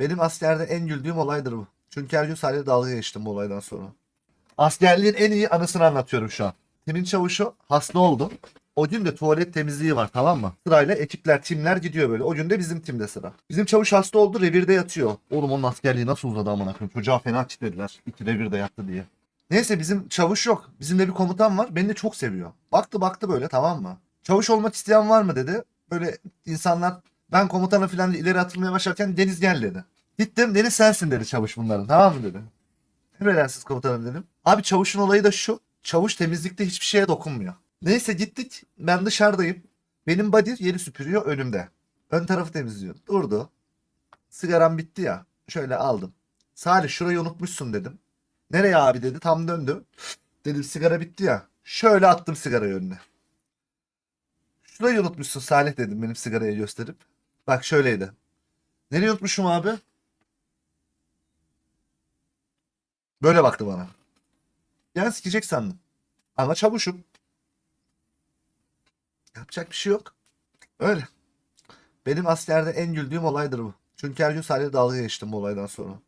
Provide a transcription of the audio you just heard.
Benim askerde en güldüğüm olaydır bu. Çünkü her gün sadece dalga geçtim bu olaydan sonra. Askerliğin en iyi anısını anlatıyorum şu an. Timin çavuşu hasta oldu. O gün de tuvalet temizliği var tamam mı? Sırayla ekipler, timler gidiyor böyle. O gün de bizim timde sıra. Bizim çavuş hasta oldu, revirde yatıyor. Oğlum onun askerliği nasıl uzadı amına koyayım. Çocuğa fena kitlediler. İki revirde yattı diye. Neyse bizim çavuş yok. Bizim de bir komutan var. Beni de çok seviyor. Baktı baktı böyle tamam mı? Çavuş olmak isteyen var mı dedi. Böyle insanlar ben komutana falan ileri atılmaya başlarken Deniz gel dedi. Gittim Deniz sensin dedi çavuş bunların tamam mı dedi. Emredersiniz komutanım dedim. Abi çavuşun olayı da şu. Çavuş temizlikte hiçbir şeye dokunmuyor. Neyse gittik. Ben dışarıdayım. Benim body yeri süpürüyor önümde. Ön tarafı temizliyor. Durdu. Sigaram bitti ya. Şöyle aldım. Salih şurayı unutmuşsun dedim. Nereye abi dedi. Tam döndü. Dedim sigara bitti ya. Şöyle attım sigarayı önüne. Şurayı unutmuşsun Salih dedim benim sigarayı gösterip. Bak şöyleydi. Nereye unutmuşum abi? Böyle baktı bana. Yani sikecek sandım. Ama çavuşum. Yapacak bir şey yok. Öyle. Benim askerde en güldüğüm olaydır bu. Çünkü her gün sadece dalga geçtim bu olaydan sonra.